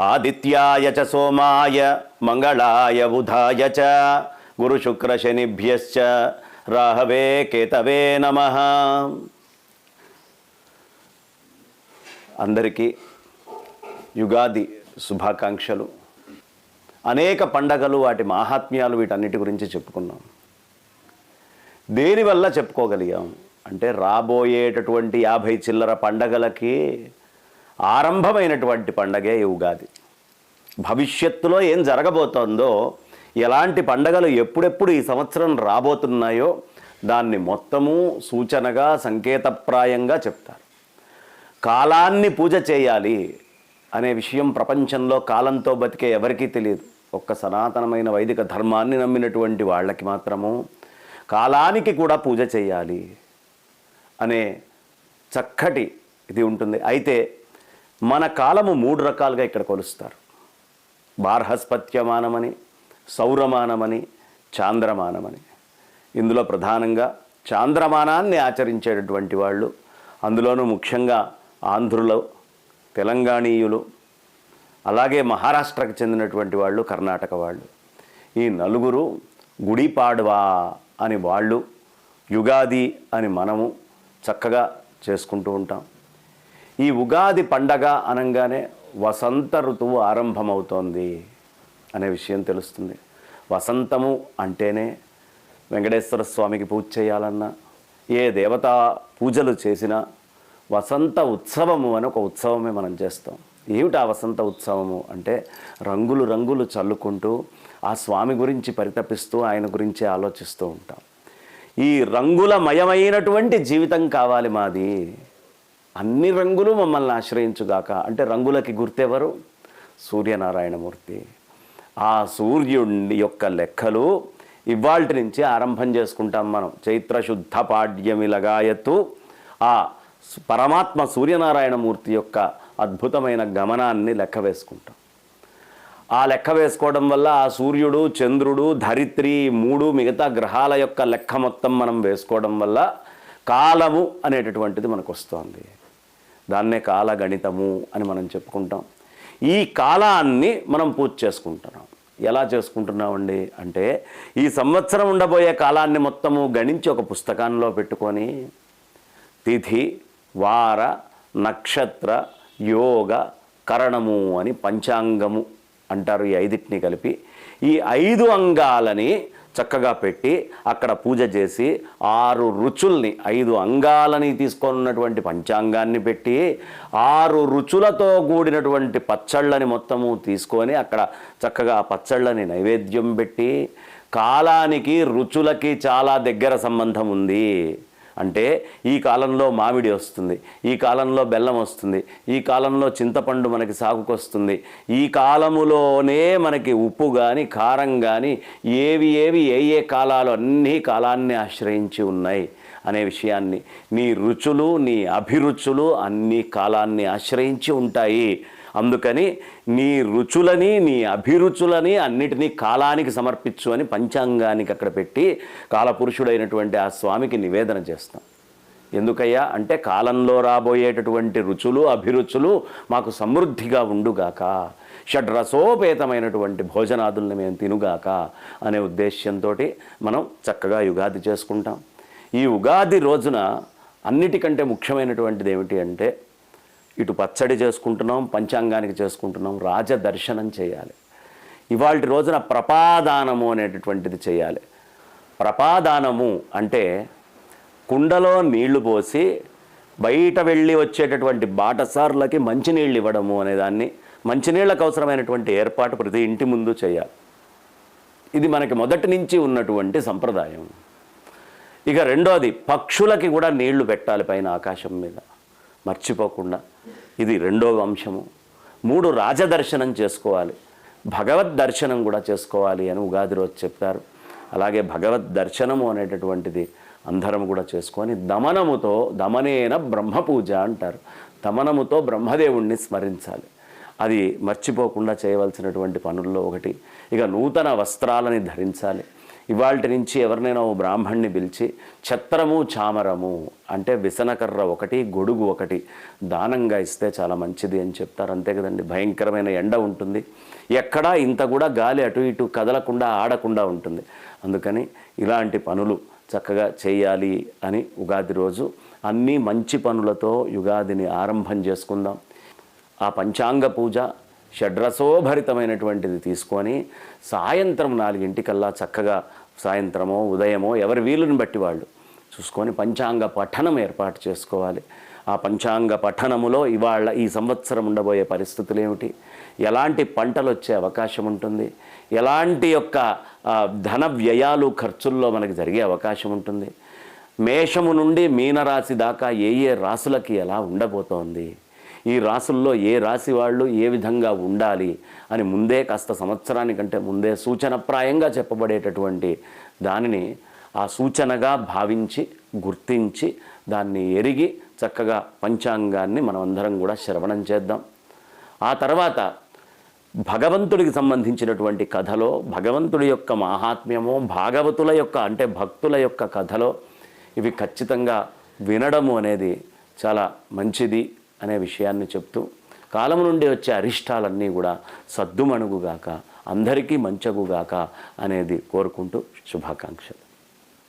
ఆదిత్యాయ చ సోమాయ మంగళాయ బుధాయ చ గురుశుక్రశనిభ్యశ్చ రాహవే కేతవే నమ అందరికీ యుగాది శుభాకాంక్షలు. అనేక పండగలు వాటి మాహాత్మ్యాలు వీటన్నిటి గురించి చెప్పుకున్నాం. దేనివల్ల చెప్పుకోగలిగాం? అంటే రాబోయేటటువంటి యాభై చిల్లర పండగలకి ఆరంభమైనటువంటి పండగే ఈ ఉగాది. భవిష్యత్తులో ఏం జరగబోతోందో ఎలాంటి పండగలు ఎప్పుడెప్పుడు ఈ సంవత్సరం రాబోతున్నాయో దాన్ని మొత్తము సూచనగా సంకేతప్రాయంగా చెప్తారు. కాలాన్ని పూజ చేయాలి అనే విషయం ప్రపంచంలో కాలంతో బతికే ఎవరికీ తెలియదు. ఒక్క సనాతనమైన వైదిక ధర్మాన్ని నమ్మినటువంటి వాళ్ళకి మాత్రము కాలానికి కూడా పూజ చేయాలి అనే చక్కటి ఇది ఉంటుంది. అయితే మన కాలము మూడు రకాలుగా ఇక్కడ కొలుస్తారు. బార్హస్పత్యమానమని సౌరమానమని చాంద్రమానమని. ఇందులో ప్రధానంగా చాంద్రమానాన్ని ఆచరించేటటువంటి వాళ్ళు అందులోనూ ముఖ్యంగా ఆంధ్రులు తెలంగాణీయులు అలాగే మహారాష్ట్రకు చెందినటువంటి వాళ్ళు కర్ణాటక వాళ్ళు. ఈ నలుగురు గుడిపాడ్వా అని వాళ్ళు యుగాది అని మనము చక్కగా చేసుకుంటూ ఉంటాం. ఈ ఉగాది పండగ అనగానే వసంత ఋతువు ఆరంభమవుతోంది అనే విషయం తెలుస్తుంది. వసంతము అంటేనే వెంకటేశ్వర స్వామికి పూజ చేయాలన్నా ఏ దేవతా పూజలు చేసినా వసంత ఉత్సవము అని ఒక ఉత్సవమే మనం చేస్తాం. ఏమిటి ఆ వసంత ఉత్సవము అంటే రంగులు రంగులు చల్లుకుంటూ ఆ స్వామి గురించి పరితపిస్తూ ఆయన గురించి ఆలోచిస్తూ ఉంటాం. ఈ రంగులమయమైనటువంటి జీవితం కావాలి మాది. అన్ని రంగులు మమ్మల్ని ఆశ్రయించుగాక. అంటే రంగులకి గుర్తెవరు? సూర్యనారాయణమూర్తి. ఆ సూర్యుడి యొక్క లెక్కలు ఇవాల్టి నుంచి ఆరంభం చేసుకుంటాం మనం. చైత్ర శుద్ధ పాడ్యమిలగాయత్తు ఆ పరమాత్మ సూర్యనారాయణమూర్తి యొక్క అద్భుతమైన గమనాన్ని లెక్క వేసుకుంటాం. ఆ లెక్క వేసుకోవడం వల్ల ఆ సూర్యుడు చంద్రుడు ధరిత్రి మూడు మిగతా గ్రహాల యొక్క లెక్క మొత్తం మనం వేసుకోవడం వల్ల కాలము అనేటటువంటిది మనకు వస్తుంది దాన్నే కాలగణితము అని మనం చెప్పుకుంటాం. ఈ కాలాన్ని మనం పూజ చేసుకుంటున్నాం. ఎలా చేసుకుంటున్నామండి? అంటే ఈ సంవత్సరం ఉండబోయే కాలాన్ని మొత్తము గణించి ఒక పుస్తకంలో పెట్టుకొని తిథి వార నక్షత్ర యోగ కరణము అని పంచాంగము అంటారు ఈ ఐదిటిని కలిపి. ఈ ఐదు అంగాలని చక్కగా పెట్టి అక్కడ పూజ చేసి ఆరు రుచుల్ని ఐదు అంగాలని తీసుకున్నటువంటి పంచాంగాన్ని పెట్టి ఆరు రుచులతో కూడినటువంటి పచ్చళ్ళని మొత్తము తీసుకొని అక్కడ చక్కగా పచ్చళ్ళని నైవేద్యం పెట్టి కాలానికి రుచులకి చాలా దగ్గర సంబంధం ఉంది. అంటే ఈ కాలంలో మామిడి వస్తుంది ఈ కాలంలో బెల్లం వస్తుంది ఈ కాలంలో చింతపండు మనకి సాగుకొస్తుంది ఈ కాలములోనే మనకి ఉప్పు కానీ కారం కానీ ఏవి ఏవి ఏ ఏ కాలాలు అన్నీ కాలాన్ని ఆశ్రయించి ఉన్నాయి అనే విషయాన్ని. నీ రుచులు నీ అభిరుచులు అన్ని కాలాన్ని ఆశ్రయించి ఉంటాయి. అందుకని నీ రుచులని నీ అభిరుచులని అన్నిటినీ కాలానికి సమర్పించు అని పంచాంగానికి అక్కడ పెట్టి కాలపురుషుడైనటువంటి ఆ స్వామికి నివేదన చేస్తాం. ఎందుకయ్యా? అంటే కాలంలో రాబోయేటటువంటి రుచులు అభిరుచులు మాకు సమృద్ధిగా ఉండుగాక షడ్రసోపేతమైనటువంటి భోజనాదుల్ని మేము తినుగాక అనే ఉద్దేశ్యంతో మనం చక్కగా యుగాది చేసుకుంటాం. ఈ ఉగాది రోజున అన్నిటికంటే ముఖ్యమైనటువంటిది ఏమిటి అంటే ఇటు పచ్చడి చేసుకుంటున్నాం పంచాంగానికి చేసుకుంటున్నాం రాజదర్శనం చేయాలి. ఇవాళ రోజున ప్రపాదానము అనేటటువంటిది చేయాలి. ప్రపాదానము అంటే కుండలో నీళ్ళు పోసి బయట వెళ్ళి వచ్చేటటువంటి బాటసారులకి మంచినీళ్ళు ఇవ్వడము అనేదాన్ని. మంచినీళ్ళకు అవసరమైనటువంటి ఏర్పాటు ప్రతి ఇంటి ముందు చేయాలి. ఇది మనకి మొదటి నుంచి ఉన్నటువంటి సంప్రదాయం. ఇక రెండోది పక్షులకి కూడా నీళ్ళు పెట్టాలి పైన ఆకాశం మీద. మర్చిపోకుండా. ఇది రెండో అంశము మూడు రాజదర్శనం చేసుకోవాలి. భగవద్ దర్శనం కూడా చేసుకోవాలి అని ఉగాది రోజు చెప్పారు. అలాగే భగవద్ దర్శనము అనేటటువంటిది అందరం కూడా చేసుకొని దమనముతో దమనేన బ్రహ్మ పూజ అంటారు. దమనముతో బ్రహ్మదేవుణ్ణి స్మరించాలి. అది మర్చిపోకుండా చేయవలసినటువంటి పనుల్లో ఒకటి. ఇక నూతన వస్త్రాలని ధరించాలి. ఇవాళ నుంచి ఎవరినైనా ఓ బ్రాహ్మణ్ణి పిలిచి ఛత్రము చామరము అంటే విసనకర్ర ఒకటి గొడుగు ఒకటి దానంగా ఇస్తే చాలా మంచిది అని చెప్తారు. అంతే కదండి భయంకరమైన ఎండ ఉంటుంది. ఎక్కడా ఇంత కూడా గాలి అటు ఇటు కదలకుండా ఆడకుండా ఉంటుంది. అందుకని ఇలాంటి పనులు చక్కగా చేయాలి అని ఉగాది రోజు అన్నీ మంచి పనులతో యుగాదిని ఆరంభం చేసుకుందాం. ఆ పంచాంగ పూజ షడ్రసోభరితమైనటువంటిది తీసుకొని సాయంత్రం నాలుగింటికల్లా చక్కగా సాయంత్రమో ఉదయమో ఎవరి వీలుని బట్టి వాళ్ళు చూసుకొని పంచాంగ పఠనం ఏర్పాటు చేసుకోవాలి. ఆ పంచాంగ పఠనములో ఇవాళ ఈ సంవత్సరం ఉండబోయే పరిస్థితులు ఏమిటి ఎలాంటి పంటలు వచ్చే అవకాశం ఉంటుంది? ఎలాంటి యొక్క ధన వ్యయాలు ఖర్చుల్లో మనకి జరిగే అవకాశం ఉంటుంది? మేషము నుండి మీనరాశి దాకా ఏ ఏ రాశులకి ఎలా ఉండబోతోంది? ఈ రాసుల్లో ఏ రాశి వాళ్ళు ఏ విధంగా ఉండాలి అని ముందే కాస్త సంవత్సరానికంటే ముందే సూచనప్రాయంగా చెప్పబడేటటువంటి దానిని ఆ సూచనగా భావించి గుర్తించి దాన్ని ఎరిగి చక్కగా పంచాంగాన్ని మనం అందరం కూడా శ్రవణం చేద్దాం. ఆ తర్వాత భగవంతుడికి సంబంధించినటువంటి కథలో భగవంతుడి యొక్క మాహాత్మ్యము భాగవతుల యొక్క అంటే భక్తుల యొక్క కథలో ఇవి ఖచ్చితంగా వినడము అనేది చాలా మంచిది. అనే విషయాన్ని చెప్తూ కాలం నుండి వచ్చే అరిష్టాలన్నీ కూడా సద్దుమణుగుగాక అందరికీ మంచగుగాక అనేది కోరుకుంటూ శుభాకాంక్షలు.